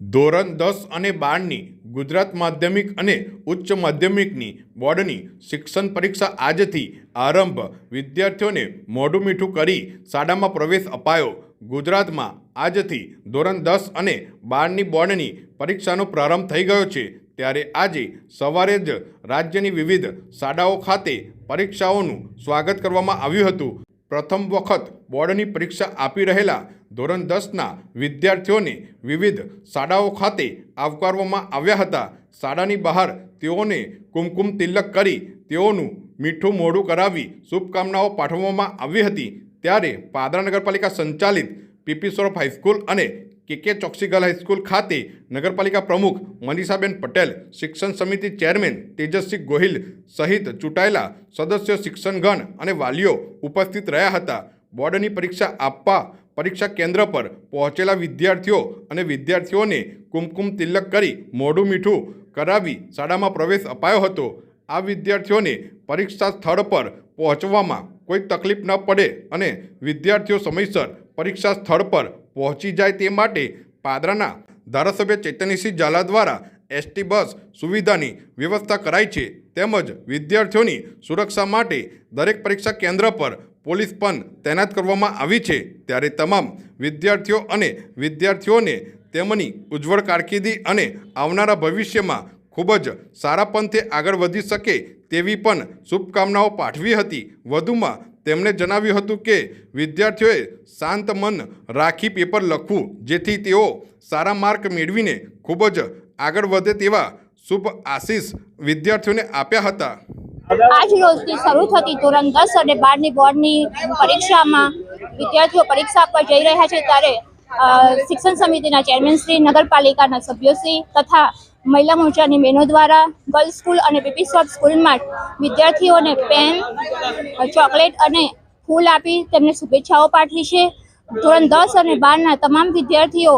ધોરણ દસ અને બારની ગુજરાત માધ્યમિક અને ઉચ્ચ માધ્યમિકની બોર્ડની શિક્ષણ પરીક્ષા આજથી આરંભ. વિદ્યાર્થીઓને મોઢું મીઠું કરી શાળામાં પ્રવેશ અપાયો. ગુજરાતમાં આજથી ધોરણ દસ અને બારની બોર્ડની પરીક્ષાનો પ્રારંભ થઈ ગયો છે. ત્યારે આજે સવારે જ રાજ્યની વિવિધ શાળાઓ ખાતે પરીક્ષાઓનું સ્વાગત કરવામાં આવ્યું હતું. પ્રથમ વખત બોર્ડની પરીક્ષા આપી રહેલા ધોરણ દસના વિદ્યાર્થીઓને વિવિધ શાળાઓ ખાતે આવકારવામાં આવ્યા હતા. શાળાની બહાર તેઓને કુમકુમ તિલક કરી તેઓનું મીઠું મોઢું કરાવી શુભકામનાઓ પાઠવવામાં આવી હતી. ત્યારે પાદરા નગરપાલિકા સંચાલિત પીપી સરોફ હાઈસ્કૂલ અને કે કે ચોકસીગલ હાઈસ્કૂલ ખાતે નગરપાલિકા પ્રમુખ મનીષાબેન પટેલ, શિક્ષણ સમિતિ ચેરમેન તેજસ્વી ગોહિલ સહિત ચૂંટાયેલા સદસ્યો, શિક્ષણગણ અને વાલીઓ ઉપસ્થિત રહ્યા હતા. બોર્ડની પરીક્ષા આપવા પરીક્ષા કેન્દ્ર પર પહોંચેલા વિદ્યાર્થીઓ અને વિદ્યાર્થીઓને કુમકુમ તિલક કરી મોઢું મીઠું કરાવી શાળામાં પ્રવેશ અપાયો હતો. આ વિદ્યાર્થીઓને પરીક્ષા સ્થળ પર પહોંચવામાં કોઈ તકલીફ ન પડે અને વિદ્યાર્થીઓ સમયસર પરીક્ષા સ્થળ પર પહોંચી જાય તે માટે પાદરાના ધારાસભ્ય ચૈતન્યસિંહ ઝાલા દ્વારા એસટી બસ સુવિધાની વ્યવસ્થા કરાઈ છે. તેમજ વિદ્યાર્થીઓની સુરક્ષા માટે દરેક પરીક્ષા કેન્દ્ર પર પોલીસ પણ તૈનાત કરવામાં આવી છે. ત્યારે તમામ વિદ્યાર્થીઓ અને વિદ્યાર્થીઓને તેમની ઉજ્જવળ કારકિર્દી અને આવનારા ભવિષ્યમાં ખૂબ જ સારા પંથે આગળ વધી શકે તેવી પણ શુભકામનાઓ પાઠવી હતી. વધુમાં તેમણે જણાવ્યું હતું કે, વિદ્યાર્થીઓએ શાંત મન રાખી પેપર લખવું, જેથી તેઓ સારા માર્ક મેળવીને ખૂબ જ આગળ વધે તેવા શુભ આશીષ વિદ્યાર્થીઓને આપ્યા હતા. આજ રોજથી શરૂ થતી ધોરણ દસ અને બારની બોર્ડની પરીક્ષામાં વિદ્યાર્થીઓ પરીક્ષા આપવા જઈ રહ્યા છે ત્યારે શિક્ષણ સમિતિના ચેરમેન શ્રી નગરપાલિકાના સભ્યોશ્રી તથા મહિલા મોરચાની બહેનો દ્વારા ગર્લ્સ સ્કૂલ અને પીપી શોપ સ્કૂલમાં વિદ્યાર્થીઓને પેન, ચોકલેટ અને ફૂલ આપી તેમને શુભેચ્છાઓ પાઠવી છે. ધોરણ દસ અને બારના તમામ વિદ્યાર્થીઓ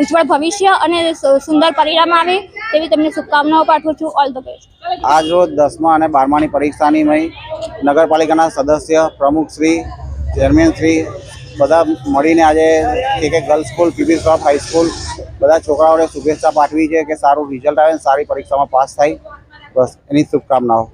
ઉજ્જવળ ભવિષ્ય અને સુંદર પરિણામ આવે તેવી તેમને શુભકામનાઓ પાઠવું છું. ઓલ ધ બેસ્ટ આજ રોજ દસમા અને બારમાની પરીક્ષાની મય નગરપાલિકાના સદસ્ય પ્રમુખશ્રી ચેરમેનશ્રી બધા મળીને આજે એક એક girls school PP shop high school બધા છોકરાઓને શુભેચ્છા પાઠવી છે કે સારું રિઝલ્ટ આવે ને સારી પરીક્ષામાં પાસ થાય. બસ, એની શુભકામનાઓ.